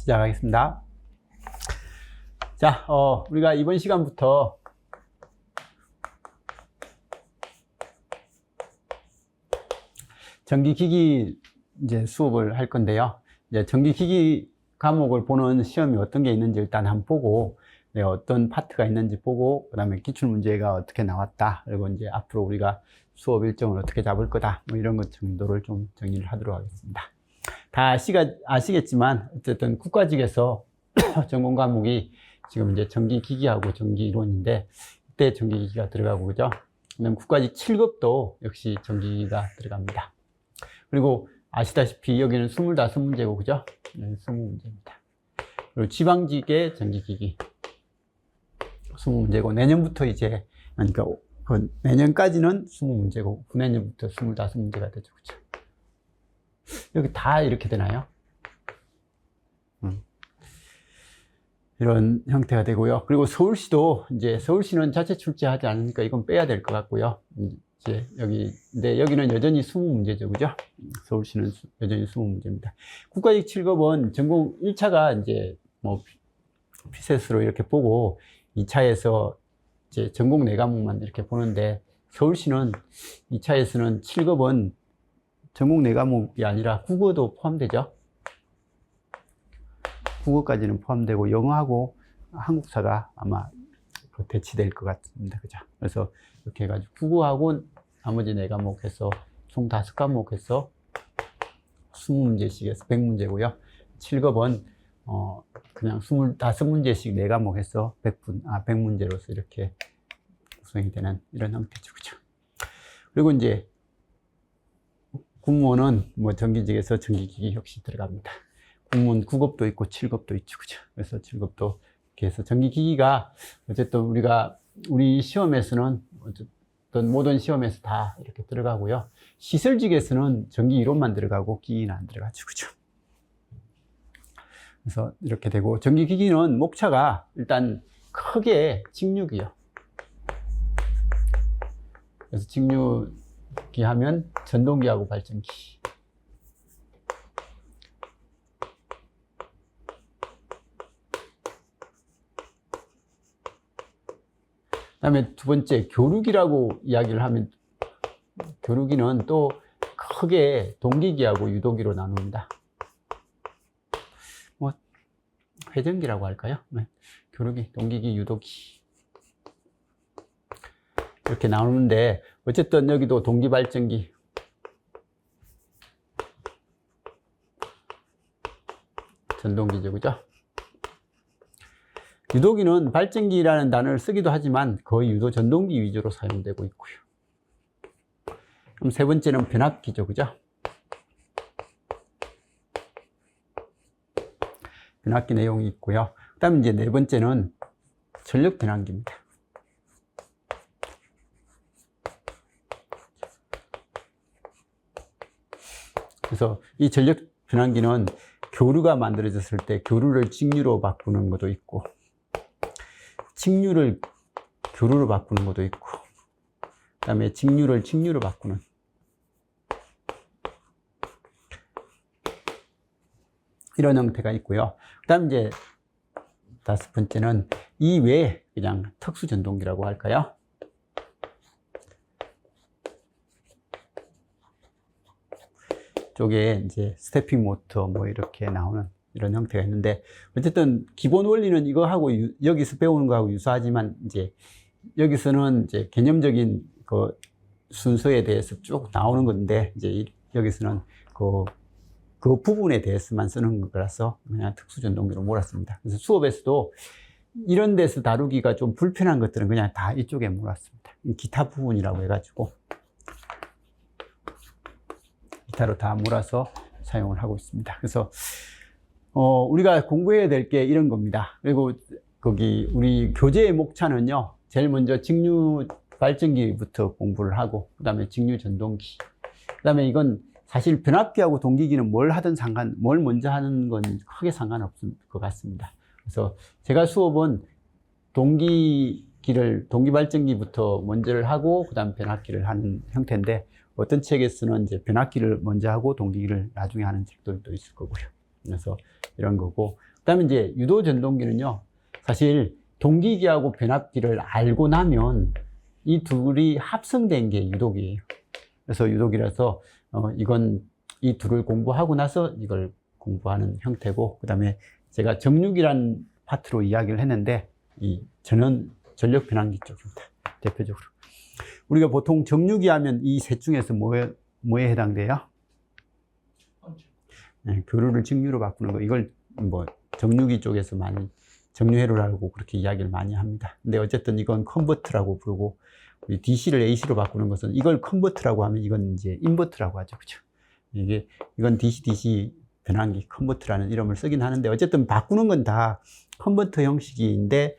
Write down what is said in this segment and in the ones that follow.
시작하겠습니다. 자, 어, 우리가 이번 시간부터 전기기기 이제 수업을 할 건데요. 이제 전기기기 과목을 보는 시험이 어떤 게 있는지 일단 한번 보고, 네, 어떤 파트가 있는지 보고, 그 다음에 기출문제가 어떻게 나왔다. 그리고 이제 앞으로 우리가 수업 일정을 어떻게 잡을 거다. 뭐 이런 것 정도를 좀 정리를 하도록 하겠습니다. 다 아시가, 아시겠지만, 어쨌든 국가직에서 전공 과목이 지금 이제 전기기기하고 전기이론인데, 이때 전기기기가 들어가고, 그죠? 그다음 국가직 7급도 역시 전기기가 들어갑니다. 그리고 아시다시피 여기는 25문제고, 그죠? 네, 20문제입니다. 그리고 지방직의 전기기기. 20문제고, 내년부터 이제, 그러니까 그 내년까지는 20문제고, 후내년부터 25문제가 되죠, 그죠? 여기 다 이렇게 되나요? 음. 이런 형태가 되고요. 그리고 서울시도 이제 서울시는 자체 출제하지 않으니까 이건 빼야 될 것 같고요. 음, 이제 여기, 근데 여기는 여전히 20문제죠. 그죠? 서울시는 수- 여전히 20문제입니다. 국가직 7급은 전공 1차가 이제 뭐 피셋으로 이렇게 보고 2차에서 이제 전공 4과목만 이렇게 보는데 서울시는 2차에서는 7급은 전공 4과목이 아니라 국어도 포함되죠. 국어까지는 포함되고 영어하고 한국사가 아마 그 대치될 것 같습니다. 그죠? 그래서 이렇게 해가지고 국어하고 나머지 네 과목 해서 총 다섯 과목 해서 20문제씩 해서 100문제고요. 7급은 어 그냥 25문제씩 네 과목 해서 100분, 아, 100문제로서 이렇게 구성이 되는 이런 형태죠. 그죠? 그리고 이제 공무원은 뭐 전기직에서 전기기기 역시 들어갑니다. 공무원 9급도 있고 7급도 있죠. 그죠? 그래서 7급도 이렇게 해서 전기기기가 어쨌든 우리가 우리 시험에서는 어쨌든 모든 시험에서 다 이렇게 들어가고요. 시설직에서는 전기 이론만 들어가고 기기는 안 들어가죠. 그죠? 그래서 이렇게 되고 전기기기는 목차가 일단 크게 직육이요. 그래서 직 육이 하면 전동기하고 발전기. 그 다음에 두 번째 교류기라고 이야기를 하면 교류기는 또 크게 동기기하고 유도기로 나눕니다. 뭐 회전기라고 할까요? 네. 교류기, 동기기, 유도기 이렇게 나오는데 어쨌든 여기도 동기발전기 전동기죠, 그죠? 유도기는 발전기라는 단어를 쓰기도 하지만 거의 유도 전동기 위주로 사용되고 있고요. 그럼 세 번째는 변압기죠, 그죠? 변압기 내용이 있고요. 그 다음에 이제 네 번째는 전력 변환기입니다. 그래서 이 전력 변환기는 교류가 만들어졌을 때 교류를 직류로 바꾸는 것도 있고 직류를 교류로 바꾸는 것도 있고 그 다음에 직류를 직류로 바꾸는 이런 형태가 있고요. 그 다음 이제 다섯 번째는 이 외에 그냥 특수 전동기라고 할까요? 쪽에 이제 스태핑 모터 뭐 이렇게 나오는 이런 형태가 있는데 어쨌든 기본 원리는 이거하고 유- 여기서 배우는 거하고 유사하지만 이제 여기서는 이제 개념적인 그 순서에 대해서 쭉 나오는 건데 이제 이- 여기서는 그, 그 부분에 대해서만 쓰는 거라서 그냥 특수 전동기로 몰았습니다. 그래서 수업에서도 이런 데서 다루기가 좀 불편한 것들은 그냥 다 이쪽에 몰았습니다. 이 기타 부분이라고 해가지고 기타로 다 몰아서 사용을 하고 있습니다. 그래서 어, 우리가 공부해야 될 게 이런 겁니다. 그리고 거기 우리 교재의 목차는요. 제일 먼저 직류 발전기부터 공부를 하고 그다음에 직류 전동기. 그다음에 이건 사실 변압기하고 동기기는 뭘 하든 상관 뭘 먼저 하는 건 크게 상관없을 것 같습니다. 그래서 제가 수업은 동기기를 동기 발전기부터 먼저를 하고 그다음 변압기를 하는 형태인데 어떤 책에서는 이제 변압기를 먼저 하고 동기기를 나중에 하는 책들도 있을 거고요. 그래서 이런 거고. 그 다음에 이제 유도 전동기는요, 사실 동기기하고 변압기를 알고 나면 이 둘이 합성된 게 유도기예요. 그래서 유도기라서 어, 이건 이 둘을 공부하고 나서 이걸 공부하는 형태고, 그 다음에 제가 정육이란 파트로 이야기를 했는데, 이 전원 전력 변환기 쪽입니다. 대표적으로. 우리가 보통 정육이 하면 이 셋 중에서 뭐에, 뭐에 해당돼요? 네, 교류를 직류로 바꾸는 거. 이걸 뭐 정육이 쪽에서 많이 정류회로라고 그렇게 이야기를 많이 합니다. 근데 어쨌든 이건 컨버트라고 부르고 우리 DC를 AC로 바꾸는 것은 이걸 컨버트라고 하면 이건 이제 인버트라고 하죠. 그죠? 이게 이건 DC DC 변환기 컨버트라는 이름을 쓰긴 하는데 어쨌든 바꾸는 건 다 컨버터 형식인데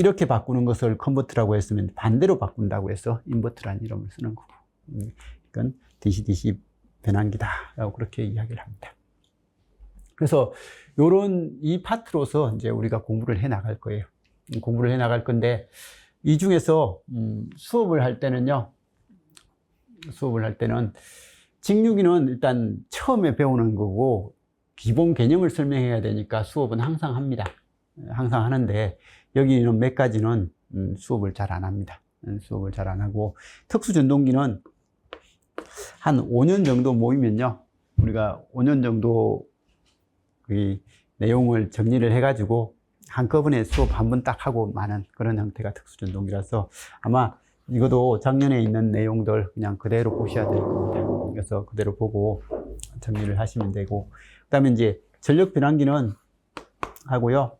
이렇게 바꾸는 것을 컨버트라고 했으면 반대로 바꾼다고 해서 인버트라는 이름을 쓰는 거고 음, 이건 DC DC 변환기다라고 그렇게 이야기를 합니다. 그래서 요런 이 파트로서 이제 우리가 공부를 해 나갈 거예요. 음, 공부를 해 나갈 건데 이 중에서 음, 수업을 할 때는요. 수업을 할 때는 직육이는 일단 처음에 배우는 거고 기본 개념을 설명해야 되니까 수업은 항상 합니다. 항상 하는데 여기는 몇 가지는 음, 수업을 잘 안 합니다. 음, 수업을 잘 안 하고 특수 전동기는 한 5년 정도 모이면요. 우리가 5년 정도 이 내용을 정리를 해가지고 한꺼번에 수업 한 번 딱 하고 마는 그런 형태가 특수전동기라서 아마 이것도 작년에 있는 내용들 그냥 그대로 보셔야 될 겁니다. 그래서 그대로 보고 정리를 하시면 되고 그 다음에 이제 전력 변환기는 하고요.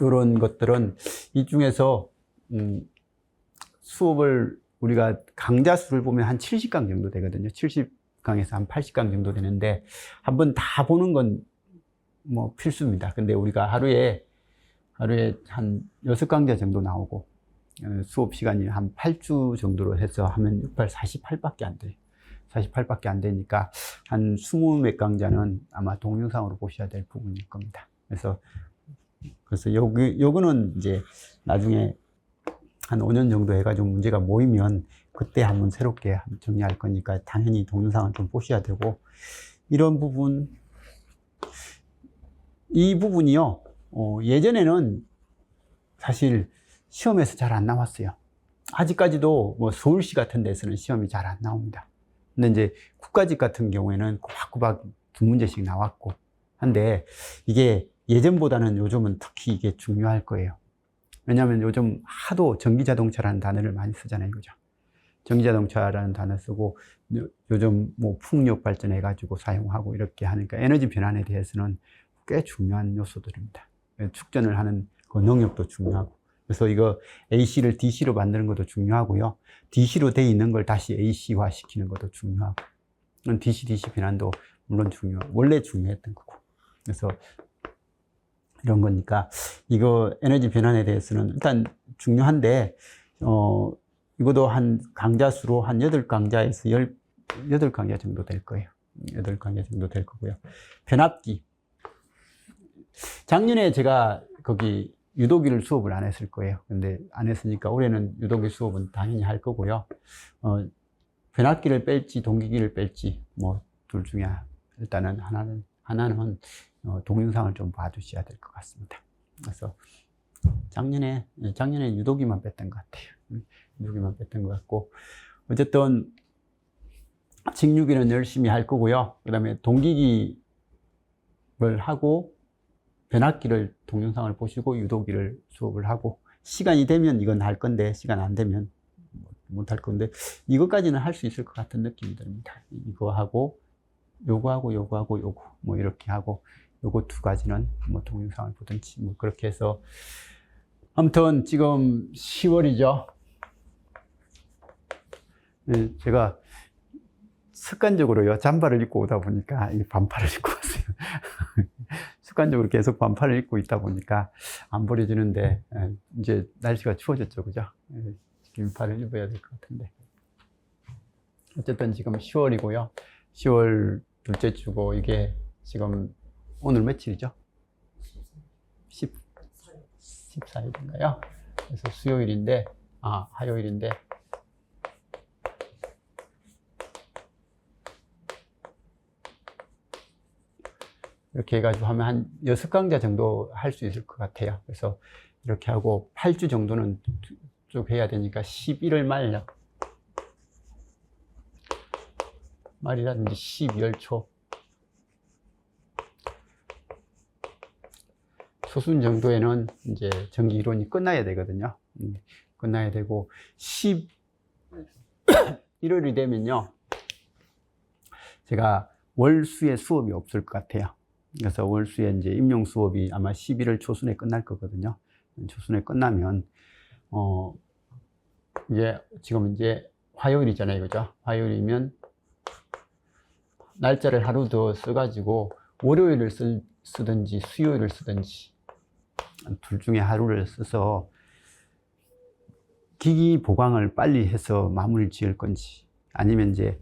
이런 것들은 이 중에서 음, 수업을 우리가 강좌 수를 보면 한 70강 정도 되거든요. 70강에서 한 80강 정도 되는데 한 번 다 보는 건 뭐 필수입니다. 근데 우리가 하루에 하루에 한 6강좌 정도 나오고 어, 수업 시간이 한 8주 정도로 해서 하면 6, 8, 48밖에 안 돼요. 48밖에 안 되니까 한 20몇 강좌는 아마 동영상으로 보셔야 될 부분일 겁니다. 그래서 그래서 여기 요거는 이제 나중에 한 5년 정도 해가지고 문제가 모이면 그때 한번 새롭게 정리할 거니까 당연히 동영상을 좀 보셔야 되고 이런 부분 이 부분이요 어, 예전에는 사실 시험에서 잘 안 나왔어요. 아직까지도 뭐 서울시 같은 데서는 시험이 잘 안 나옵니다. 근데 이제 국가직 같은 경우에는 꼬박꼬박 두 문제씩 나왔고 한데 이게 예전보다는 요즘은 특히 이게 중요할 거예요. 왜냐하면 요즘 하도 전기자동차라는 단어를 많이 쓰잖아요. 그죠? 전기자동차라는 단어 쓰고 요- 요즘 뭐 풍력 발전해 가지고 사용하고 이렇게 하니까 에너지 변환에 대해서는 꽤 중요한 요소들입니다. 축전을 하는 그 능력도 중요하고. 그래서 이거 AC를 DC로 만드는 것도 중요하고요. DC로 돼 있는 걸 다시 AC화 시키는 것도 중요하고. DC, DC 변환도 물론 중요, 원래 중요했던 거고. 그래서 이런 거니까 이거 에너지 변환에 대해서는 일단 중요한데, 어, 이것도 한 강좌 수로 한 8강좌에서 10, 8강좌 정도 될 거예요. 8강좌 정도 될 거고요. 변압기. 작년에 제가 거기 유도기를 수업을 안 했을 거예요. 근데 안 했으니까 올해는 유도기 수업은 당연히 할 거고요. 어, 변압기를 뺄지 동기기를 뺄지 뭐 둘 중에 일단은 하나는 하나는 어, 동영상을 좀 봐주셔야 될 것 같습니다. 그래서 작년에 작년에 유도기만 뺐던 것 같아요. 음, 유도기만 뺐던 것 같고 어쨌든 직육이는 열심히 할 거고요. 그다음에 동기기를 하고 변압기를 동영상을 보시고 유도기를 수업을 하고 시간이 되면 이건 할 건데 시간 안 되면 못 할 건데 이것까지는 할 수 있을 것 같은 느낌이 듭니다. 이거 하고 요거 하고 요거 하고 요거 뭐 이렇게 하고 요거 두 가지는 뭐 동영상을 보든지 뭐 그렇게 해서 아무튼 지금 10월이죠. 네, 제가 습관적으로요 잠바를 입고 오다 보니까 이 반팔을 입고 왔어요. 습관적으로 계속 반팔을 입고 있다 보니까 안 버려지는데 예, 이제 날씨가 추워졌죠, 그죠? 예, 긴팔을 입어야 될 것 같은데 어쨌든 지금 10월이고요. 10월 둘째 주고 이게 지금 오늘 며칠이죠? 10, 14일인가요? 그래서 수요일인데 아 화요일인데 이렇게 해가지고 하면 한 여섯 강좌 정도 할 수 있을 것 같아요. 그래서 이렇게 하고 8주 정도는 쭉 해야 되니까 11월 말 말이라든지 12월 초 초순 정도에는 이제 전기 이론이 끝나야 되거든요. 음, 끝나야 되고 11월이 되면요. 제가 월수에 수업이 없을 것 같아요. 그래서 월수에 이제 임용 수업이 아마 11월 초순에 끝날 거거든요. 초순에 끝나면 어 이제 지금 이제 화요일이잖아요, 그죠? 화요일이면 날짜를 하루 더 써가지고 월요일을 쓰, 쓰든지 수요일을 쓰든지 둘 중에 하루를 써서 기기 보강을 빨리 해서 마무리 지을 건지 아니면 이제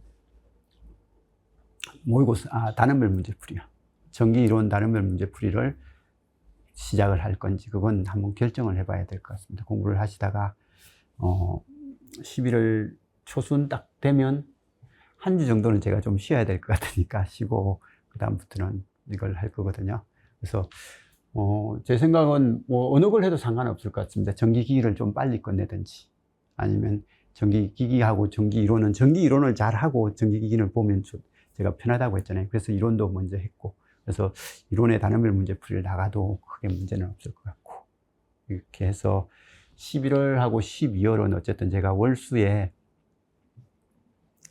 모의고사 아 단원별 문제풀이요. 전기 이론 단원별 문제풀이를 시작을 할 건지 그건 한번 결정을 해봐야 될 것 같습니다. 공부를 하시다가 어 11월 초순 딱 되면 한 주 정도는 제가 좀 쉬어야 될 것 같으니까 쉬고 그 다음부터는 이걸 할 거거든요. 그래서 어, 제 생각은 뭐 어느 걸 해도 상관없을 것 같습니다. 전기기기를 좀 빨리 끝내든지 아니면 전기기기하고 전기 이론은 전기 이론을 잘 하고 전기기기를 보면 좀 제가 편하다고 했잖아요. 그래서 이론도 먼저 했고 그래서 이론의 단어별 문제풀이를 나가도 크게 문제는 없을 것 같고 이렇게 해서 11월하고 12월은 어쨌든 제가 월수에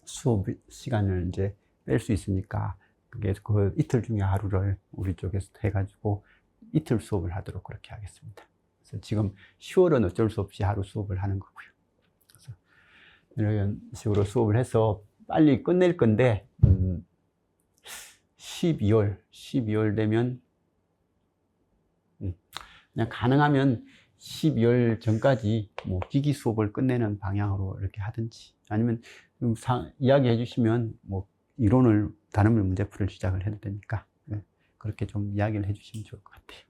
수업 시간을 이제 뺄 수 있으니까 그게 그 이틀 중에 하루를 우리 쪽에서 해가지고 이틀 수업을 하도록 그렇게 하겠습니다. 그래서 지금 10월은 어쩔 수 없이 하루 수업을 하는 거고요. 그래서 이런 식으로 수업을 해서 빨리 끝낼 건데, 음, 12월, 12월 되면, 음, 그냥 가능하면 12월 전까지 뭐 기기 수업을 끝내는 방향으로 이렇게 하든지, 아니면 좀 상, 이야기해 주시면 뭐 이론을 단어물 문제풀이를 시작을 해도 되니까, 네. 그렇게 좀 이야기를 해주시면 좋을 것 같아요.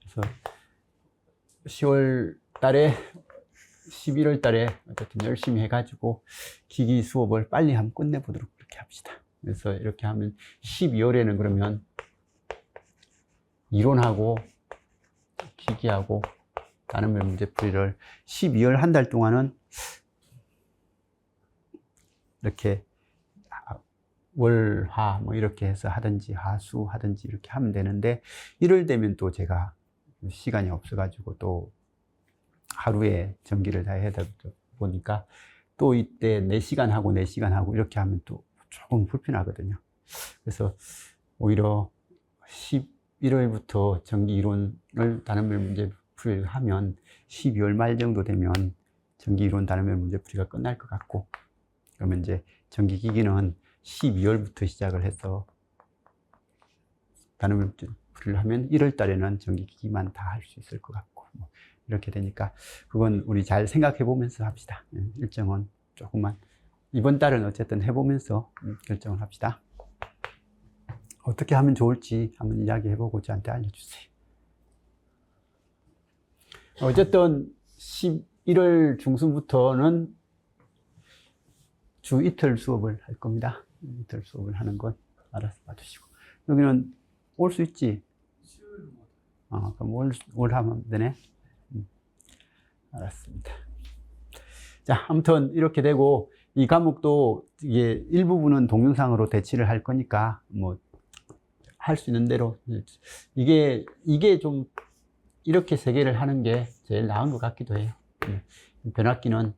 그래서 10월 달에, 11월 달에 어쨌든 열심히 해가지고 기기 수업을 빨리 한번 끝내보도록 그렇게 합시다. 그래서 이렇게 하면 12월에는 그러면 이론하고 기기하고 단어물 문제풀이를 12월 한 달 동안은 이렇게 월, 화, 뭐 이렇게 해서 하든지, 하수 하든지 이렇게 하면 되는데, 이럴 되면 또 제가 시간이 없어가지고 또 하루에 전기를 다 해야 되다 보니까 또 이때 4시간 하고 4시간 하고 이렇게 하면 또 조금 불편하거든요. 그래서 오히려 11월부터 전기 이론을 단원별 문제 풀이를 하면 12월 말 정도 되면 전기 이론 단원별 문제 풀이가 끝날 것 같고, 그러면 이제 전기 기기는 12월부터 시작을 해서 풀을 하면 1월 달에는 전기기기만 다 할 수 있을 것 같고 뭐 이렇게 되니까 그건 우리 잘 생각해 보면서 합시다. 예, 일정은 조금만 이번 달은 어쨌든 해보면서 음, 결정을 합시다. 어떻게 하면 좋을지 한번 이야기해 보고 저한테 알려주세요. 어쨌든 11월 중순부터는 주 이틀 수업을 할 겁니다. 이틀 수업을 하는 건 알아서 봐주시고. 여기는 올 수 있지? 아, 그럼 올, 올 하면 되네. 음, 알았습니다. 자, 아무튼 이렇게 되고, 이 과목도 이게 일부분은 동영상으로 대치를 할 거니까, 뭐, 할 수 있는 대로. 이게, 이게 좀, 이렇게 세 개를 하는 게 제일 나은 것 같기도 해요. 변압기는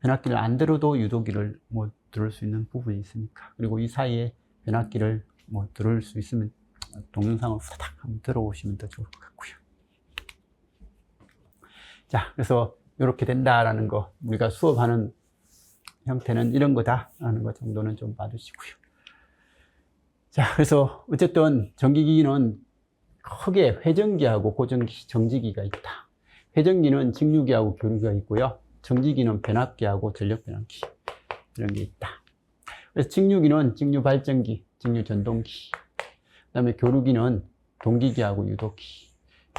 변압기를 안 들어도 유도기를 뭐 들을 수 있는 부분이 있으니까. 그리고 이 사이에 변압기를 뭐 들을 수 있으면 동영상을 후다닥 한번 들어오시면 더 좋을 것 같고요. 자, 그래서 이렇게 된다라는 거, 우리가 수업하는 형태는 이런 거다라는 거 정도는 좀 봐주시고요. 자, 그래서 어쨌든 전기기기는 크게 회전기하고 고전기, 정지기가 있다. 회전기는 직류기하고 교류기가 있고요. 정지기는 변압기하고 전력 변압기 이런 게 있다. 그래서 직류기는 직류 발전기, 직류 전동기. 그 다음에 교류기는 동기기하고 유도기.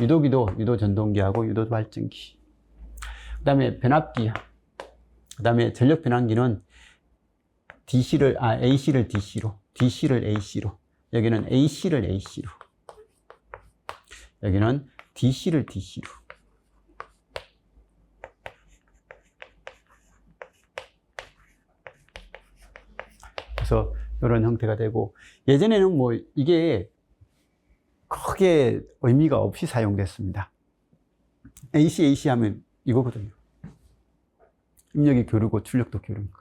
유도기도 유도 전동기하고 유도 발전기. 그 다음에 변압기. 그 다음에 전력 변환기는 DC를 아 AC를 DC로 DC를 AC로, 여기는 AC를 AC로, 여기는 DC를 DC로. 그래서 이런 형태가 되고 예전에는 뭐 이게 크게 의미가 없이 사용됐습니다. AC, AC 하면 이거거든요. 입력이 교류고 출력도 교류인 거.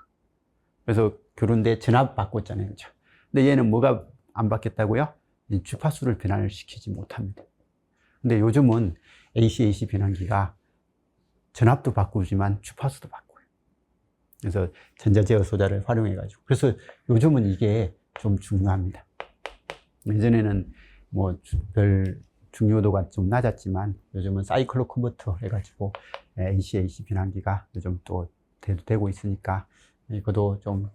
그래서 교류인데 전압 바꿨잖아요. 그죠? 근데 얘는 뭐가 안 바뀌었다고요? 이 주파수를 변환을 시키지 못합니다. 근데 요즘은 AC, AC 변환기가 전압도 바꾸지만 주파수도 바꿔요. 그래서 전자제어 소자를 활용해가지고. 그래서 요즘은 이게 좀 중요합니다. 예전에는 뭐 별 중요도가 좀 낮았지만 요즘은 사이클로 컨버터 해가지고 AC, AC 변환기가 요즘 또 되- 되고 있으니까 이것도 좀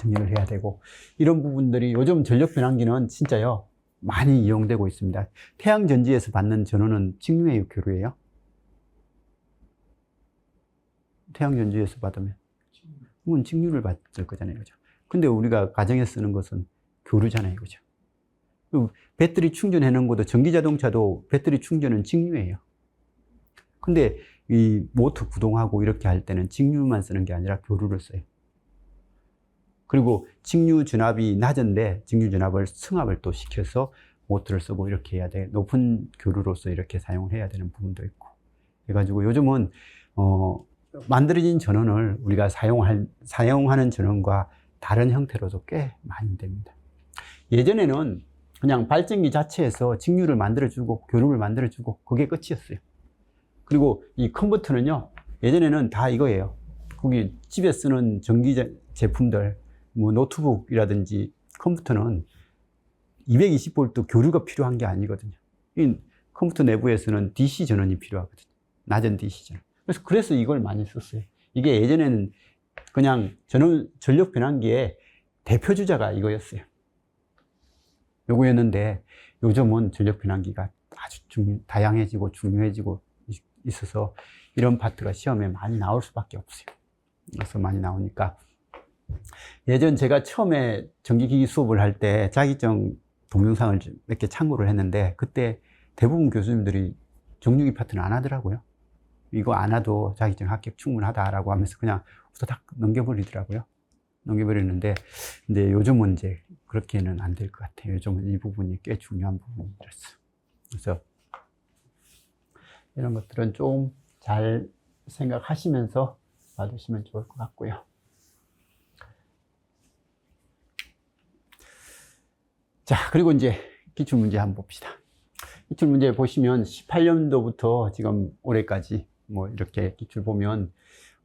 정리를 해야 되고 이런 부분들이 요즘 전력 변환기는 진짜요 많이 이용되고 있습니다. 태양 전지에서 받는 전원은 직류의 교류예요. 태양 전지에서 받으면 그건 직류를 받을 거잖아요, 그죠? 근데 우리가 가정에 쓰는 것은 교류잖아요, 그죠? 배터리 충전해 놓은 것도 전기 자동차도 배터리 충전은 직류예요. 근데 이 모터 구동하고 이렇게 할 때는 직류만 쓰는 게 아니라 교류를 써요. 그리고 직류 전압이 낮은데 직류 전압을 승합을 또 시켜서 모터를 쓰고 이렇게 해야 돼. 높은 교류로서 이렇게 사용을 해야 되는 부분도 있고. 그래가지고 요즘은 어 만들어진 전원을 우리가 사용할 사용하는 전원과 다른 형태로도 꽤 많이 됩니다. 예전에는 그냥 발전기 자체에서 직류를 만들어주고 교류를 만들어주고 그게 끝이었어요. 그리고 이 컨버터는요 예전에는 다 이거예요. 거기 집에 쓰는 전기 제- 제품들 뭐 노트북이라든지 컴퓨터는 220V 교류가 필요한 게 아니거든요. 이 컴퓨터 내부에서는 DC 전원이 필요하거든요. 낮은 DC 전원. 그래서 그래서 이걸 많이 썼어요. 이게 예전에는 그냥 전원 전력 변환기의 대표 주자가 이거였어요. 요거였는데 요즘은 전력 변환기가 아주 중, 다양해지고 중요해지고 있- 있어서 이런 파트가 시험에 많이 나올 수밖에 없어요. 그래서 많이 나오니까 예전 제가 처음에 전기기기 수업을 할 때 자기정 동영상을 몇 개 참고를 했는데 그때 대부분 교수님들이 정육이 파트는 안 하더라고요. 이거 안 해도 자기정 합격 충분하다라고 하면서 그냥 후다닥 넘겨버리더라고요. 넘겨버리는데 근데 요즘은 이제 그렇게는 안 될 것 같아요. 요즘은 이 부분이 꽤 중요한 부분이었어요. 그래서 이런 것들은 좀 잘 생각하시면서 봐두시면 좋을 것 같고요. 자, 그리고 이제 기출문제 한번 봅시다. 기출문제 보시면 18년도부터 지금 올해까지 뭐 이렇게 기출 보면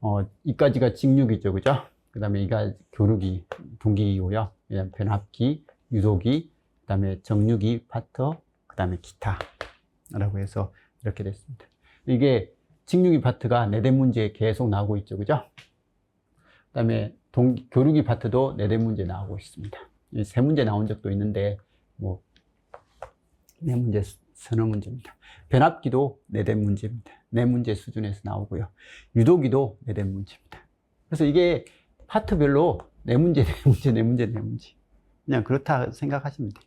어, 이까지가 직육이죠, 그죠? 그 다음에 이가 교류기, 동기이고요. 그다음 변압기, 유도기, 그 다음에 정류기, 파터, 그 다음에 기타라고 해서 이렇게 됐습니다. 이게 직류기 파트가 네대 문제 계속 나오고 있죠, 그죠? 그 다음에 동, 교류기 파트도 네대 문제 나오고 있습니다. 이세 문제 나온 적도 있는데, 뭐, 네 문제, 수- 서너 문제입니다. 변압기도 네대 문제입니다. 네 문제 수준에서 나오고요. 유도기도 네대 문제입니다. 그래서 이게 파트별로 네 문제, 네 문제, 네 문제, 네 문제. 그냥 그렇다 생각하시면 돼요.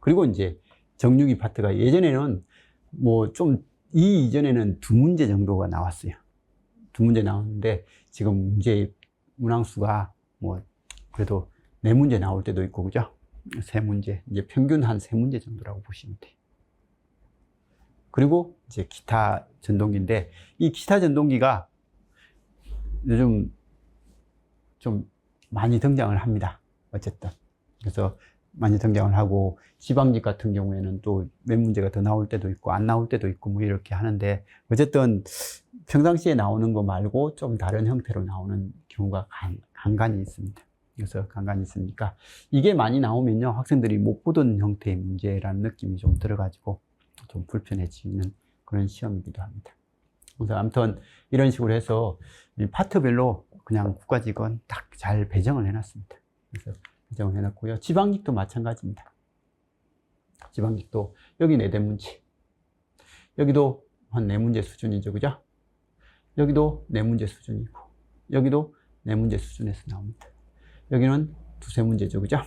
그리고 이제 정육이 파트가 예전에는 뭐 좀 이 이전에는 두 문제 정도가 나왔어요. 두 문제 나왔는데 지금 문제 문항수가 뭐 그래도 네 문제 나올 때도 있고 그죠? 세 문제 이제 평균 한 세 문제 정도라고 보시면 돼요. 그리고 이제 기타 전동기인데 이 기타 전동기가 요즘 좀 많이 등장을 합니다. 어쨌든 그래서 많이 등장을 하고 지방직 같은 경우에는 또 몇 문제가 더 나올 때도 있고 안 나올 때도 있고 뭐 이렇게 하는데 어쨌든 평상시에 나오는 거 말고 좀 다른 형태로 나오는 경우가 간, 간간히 있습니다. 그래서 간간히 있으니까 이게 많이 나오면요 학생들이 못 보던 형태의 문제라는 느낌이 좀 들어가지고 좀 불편해지는 그런 시험이기도 합니다. 그래서 아무튼 이런 식으로 해서 이 파트별로 그냥 국가직은 딱잘 배정을 해놨습니다. 그래서 배정을 해놨고요. 지방직도 마찬가지입니다. 지방직도 여기 네 대 문제, 여기도 한 네 문제 수준이죠, 그죠? 여기도 네 문제 수준이고, 여기도 네 문제 수준에서 나옵니다. 여기는 두세 문제죠. 그죠?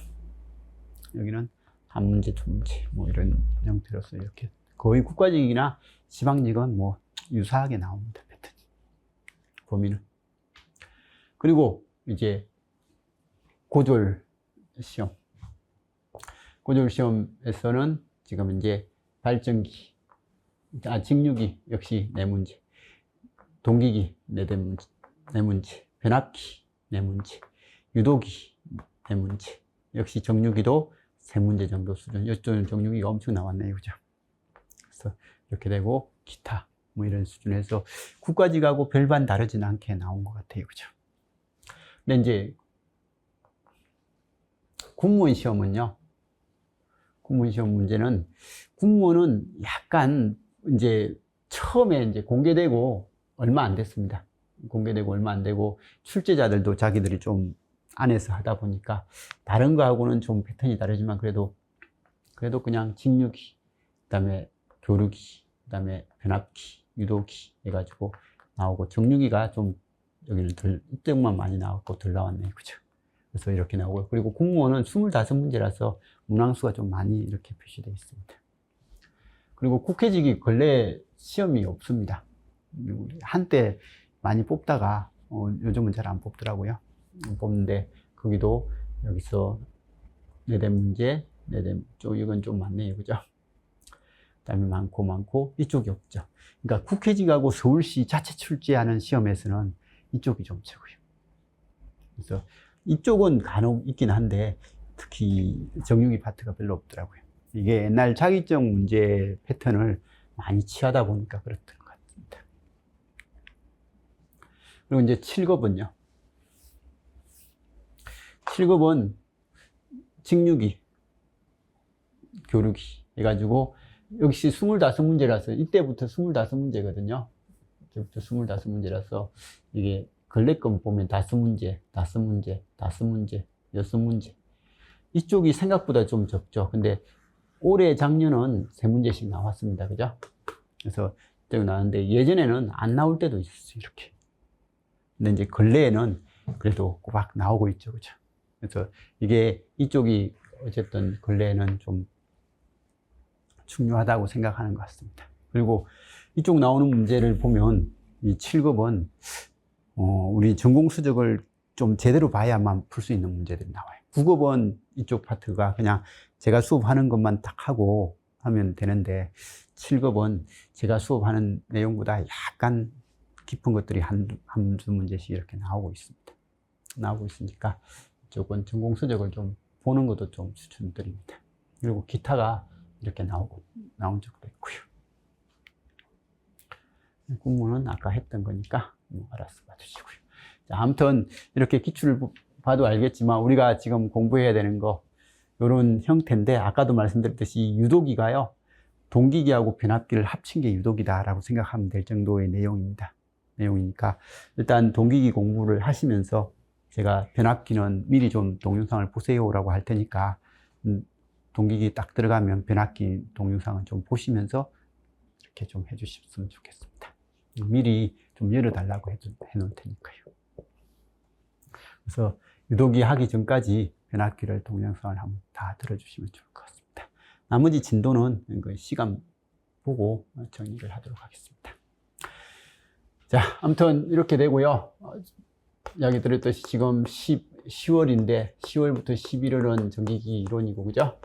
여기는 한 문제, 두 문제, 뭐 이런 형태로서 이렇게 거의 국가직이나 지방직은 뭐 유사하게 나옵니다. 패턴이. 범위는. 그리고 이제 고졸 시험. 고졸 시험에서는 지금 이제 발전기, 아, 직류기 역시 네 문제, 동기기 네대 문제, 네 문제, 변압기 네 문제, 유도기 네 문제, 역시 정류기도 세 문제 정도 수준. 이쪽은 정류기가 엄청 나왔네요, 그죠? 그래서 이렇게 되고 기타 뭐 이런 수준에서 국가직하고 별반 다르진 않게 나온 것 같아요, 그죠? 근데 이제 군무원 시험은요. 군무원 시험 문제는 군무원은 약간 이제 처음에 이제 공개되고 얼마 안 됐습니다. 공개되고 얼마 안 되고 출제자들도 자기들이 좀 안에서 하다 보니까 다른 거하고는 좀 패턴이 다르지만 그래도 그래도 그냥 직류기, 그다음에 교류기, 그 다음에 변압기, 유도기 해가지고 나오고 정류기가 좀 여기는 덜 입력만 많이 나왔고 덜 나왔네요, 그죠? 그래서 이렇게 나오고요. 그리고 공무원은 25문제라서 문항수가 좀 많이 이렇게 표시되어 있습니다. 그리고 국회직이 근래 시험이 없습니다. 한때 많이 뽑다가 어, 요즘은 잘 안 뽑더라고요. 뽑는데 거기도 여기서 네대 문제, 네대 쪽 이건 좀 많네요, 그죠? 그다음에 많고 많고 이쪽이 없죠. 그러니까 국회직하고 서울시 자체 출제하는 시험에서는 이쪽이 좀 최고예요. 그래서 이쪽은 간혹 있긴 한데 특히 정육이 파트가 별로 없더라고요. 이게 옛날 자기적 문제 패턴을 많이 취하다 보니까 그렇던 것 같습니다. 그리고 이제 7급은요. 7급은 직류기, 교류기 해가지고 역시 25문제라서 이때부터 25문제거든요. 이때부터 25문제라서 이게 근래건 보면 다섯 문제, 다섯 문제, 다섯 문제, 여섯 문제. 이쪽이 생각보다 좀 적죠. 근데 올해 작년은 세 문제씩 나왔습니다. 그죠? 그래서 이때 나왔는데 예전에는 안 나올 때도 있었어요. 이렇게. 근데 이제 근래에는 그래도 꼬박 나오고 있죠. 그죠? 그래서 이게 이쪽이 어쨌든 근래에는 좀 중요하다고 생각하는 것 같습니다. 그리고 이쪽 나오는 문제를 보면 이 7급은 어, 우리 전공 수적을 좀 제대로 봐야만 풀 수 있는 문제들이 나와요. 9급은 이쪽 파트가 그냥 제가 수업하는 것만 딱 하고 하면 되는데 7급은 제가 수업하는 내용보다 약간 깊은 것들이 한, 한두 문제씩 이렇게 나오고 있습니다. 나오고 있으니까 이쪽은 전공 수적을 좀 보는 것도 좀 추천드립니다. 그리고 기타가 이렇게 나오고, 나온 적도 있고요. 공무는 아까 했던 거니까 뭐 알아서 봐주시고요. 자, 아무튼 이렇게 기출을 봐도 알겠지만 우리가 지금 공부해야 되는 거 이런 형태인데 아까도 말씀드렸듯이 유도기가요 동기기하고 변압기를 합친 게 유도기다라고 생각하면 될 정도의 내용입니다. 내용이니까 일단 동기기 공부를 하시면서 제가 변압기는 미리 좀 동영상을 보세요라고 할 테니까 음, 동기기 딱 들어가면 변압기 동영상을 좀 보시면서 이렇게 좀 해주셨으면 좋겠습니다. 미리 좀 열어달라고 해 놓을 테니까요. 그래서 유도기 하기 전까지 변압기를 동영상을 한번 다 들어주시면 좋을 것 같습니다. 나머지 진도는 그 시간 보고 정리를 하도록 하겠습니다. 자, 아무튼 이렇게 되고요. 이야기 드렸듯이 지금 10, 10월인데 10월부터 11월은 전기기 이론이고 그죠?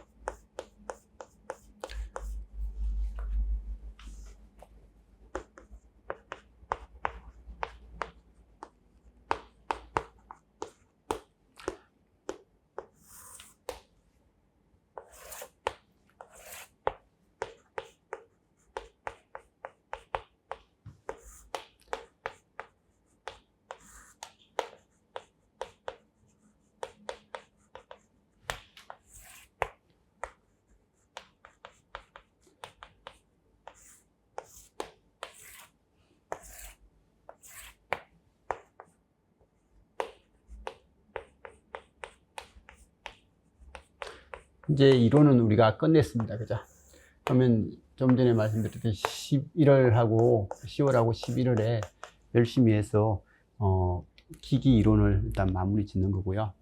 이제 이론은 우리가 끝냈습니다. 그죠? 그러면 좀 전에 말씀드렸듯이 11월하고 10월하고 11월에 열심히 해서 어, 기기 이론을 일단 마무리 짓는 거고요.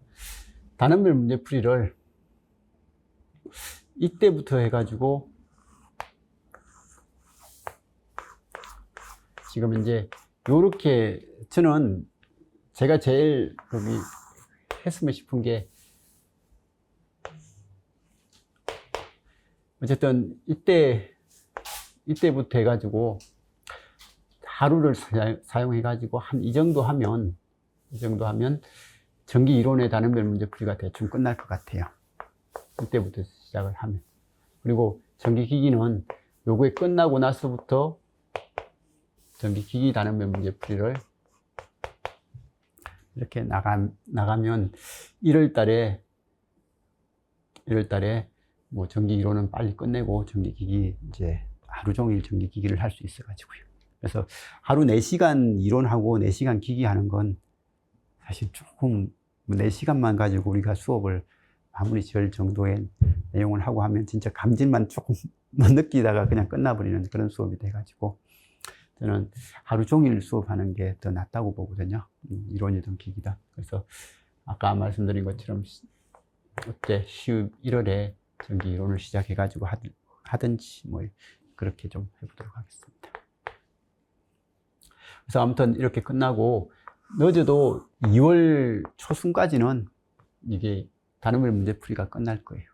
단원별 문제풀이를 이때부터 해가지고 지금 이제 요렇게 저는 제가 제일 여기 했으면 싶은 게 어쨌든 이때 이때부터 해가지고 하루를 사용해 가지고 한 이 정도 하면 이 정도 하면 전기 이론의 단원별 문제풀이가 대충 끝날 것 같아요. 이때부터 시작을 하면 그리고 전기 기기는 요게 끝나고 나서부터 전기 기기 단원별 문제풀이를 이렇게 나가, 나가면 1월 달에 1월 달에 뭐 전기 이론은 빨리 끝내고 전기 기기 이제 하루 종일 전기 기기를 할 수 있어 가지고요. 그래서 하루 4시간 이론하고 4시간 기기 하는 건 사실 조금 뭐 4시간만 가지고 우리가 수업을 아무리 절 정도의 내용을 하고 하면 진짜 감질만 조금 못 느끼다가 그냥 끝나버리는 그런 수업이 돼가지고 저는 하루 종일 수업하는 게 더 낫다고 보거든요. 음, 이론이든 기기든. 그래서 아까 말씀드린 것처럼 어때 11월에 전기 이론을 시작해가지고 하든, 하든지 뭐 그렇게 좀 해보도록 하겠습니다. 그래서 아무튼 이렇게 끝나고 늦어도 2월 초순까지는 이게 단어별 문제풀이가 끝날 거예요.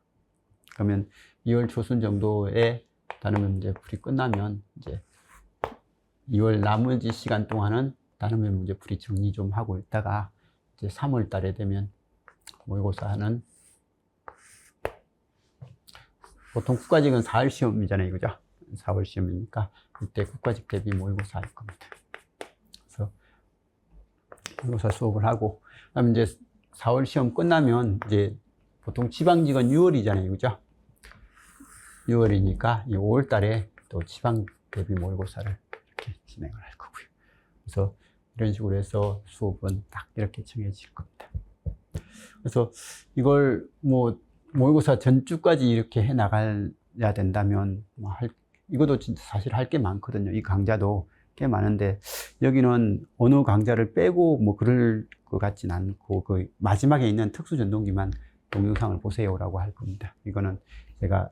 그러면 2월 초순 정도에 단어별 문제풀이 끝나면 이제 2월 나머지 시간 동안은 단어별 문제풀이 정리 좀 하고 있다가 이제 3월 달에 되면 모의고사 하는 보통 국가직은 4월 시험이잖아요. 그죠? 4월 시험이니까 그때 국가직 대비 모의고사 할 겁니다. 그래서 모의고사 수업을 하고 그다음에 이제 4월 시험 끝나면 이제 보통 지방직은 6월이잖아요. 그죠? 6월이니까 이 5월 달에 또 지방 대비 모의고사를 이렇게 진행을 할 거고요. 그래서 이런 식으로 해서 수업은 딱 이렇게 정해질 겁니다. 그래서 이걸 뭐 모의고사 전주까지 이렇게 해 나가야 된다면 뭐 할, 이것도 진짜 사실 할 게 많거든요. 이 강좌도 꽤 많은데 여기는 어느 강좌를 빼고 뭐 그럴 것 같진 않고 그 마지막에 있는 특수 전동기만 동영상을 보세요라고 할 겁니다. 이거는 제가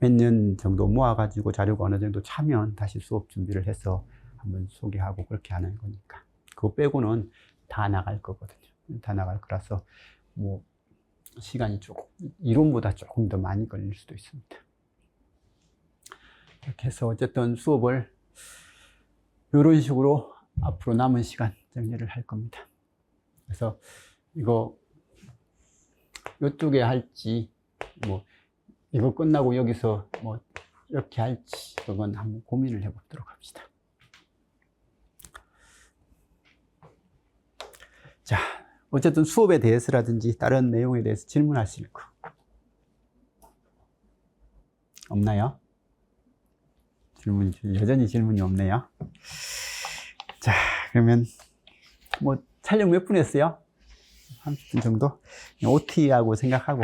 몇 년 정도 모아가지고 자료가 어느 정도 차면 다시 수업 준비를 해서 한번 소개하고 그렇게 하는 거니까 그거 빼고는 다 나갈 거거든요. 다 나갈 거라서 뭐 시간이 조금 이론보다 조금 더 많이 걸릴 수도 있습니다. 이렇게 해서 어쨌든 수업을 이런 식으로 앞으로 남은 시간 정리를 할 겁니다. 그래서 이거 이쪽에 할지 뭐 이거 끝나고 여기서 뭐 이렇게 할지 그건 한번 고민을 해보도록 합시다. 자, 어쨌든 수업에 대해서라든지 다른 내용에 대해서 질문하실 거 없나요? 질문 여전히 질문이 없네요. 자, 그러면 뭐 촬영 몇 분 했어요? 30분 정도? OT하고 생각하고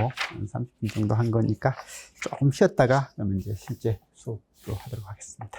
30분 정도 한 거니까 조금 쉬었다가 그러면 이제 실제 수업으로 하도록 하겠습니다.